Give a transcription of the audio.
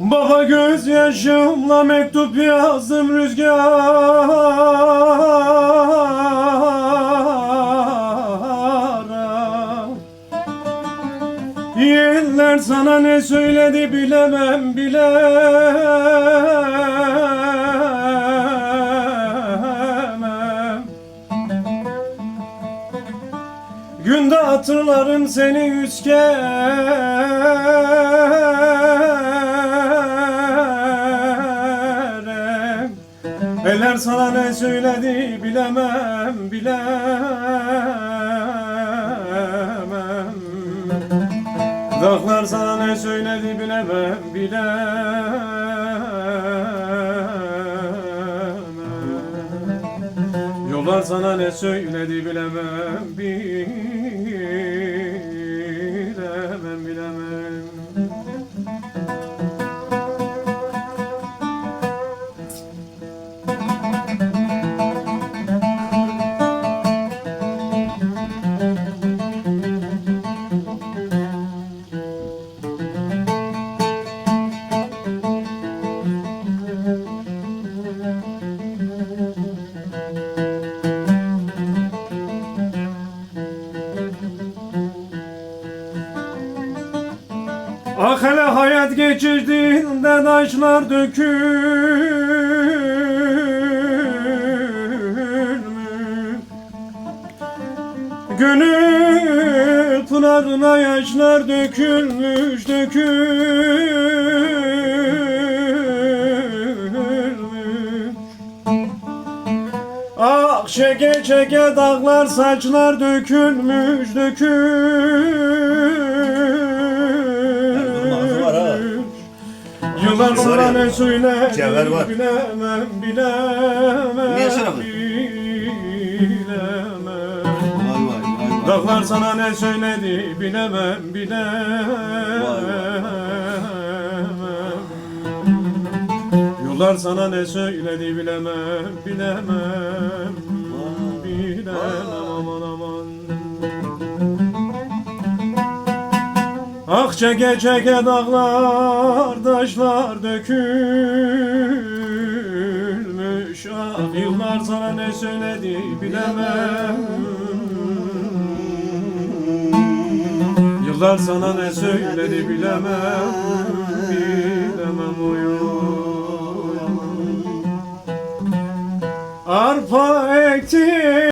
Baba gözyaşımla mektup yazdım rüzgara. Yıllar sana ne söyledi bilemem bilemem Günde hatırlarım seni yüz kere Eller sana ne söyledi bilemem bilemem. Dağlar sana ne söyledi bilemem bilemem Yollar sana ne söyledi bilemem bilemem bilemem Ah hele hayat geçirdiğinde taşlar dökülmüş. Gönül pınarına yaşlar dökülmüş dökülmüş. Ah çeke çeke dağlar saçlar dökülmüş ağzı Yıllar sonra ne söyler Cevher var. bilemem bilemem Niye şarabı? Dağlar sana ne söyledi? Bilemem bilemem Yollar sana ne söyledi? Bilemem bilemem bilemem Ah çeke çeke dağlar taşlar dökülmüş. Ah yıllar sana ne söyledi bilemem. Yıllar sana ne söyledi bilemem. Bilemem uyum Arpa ekti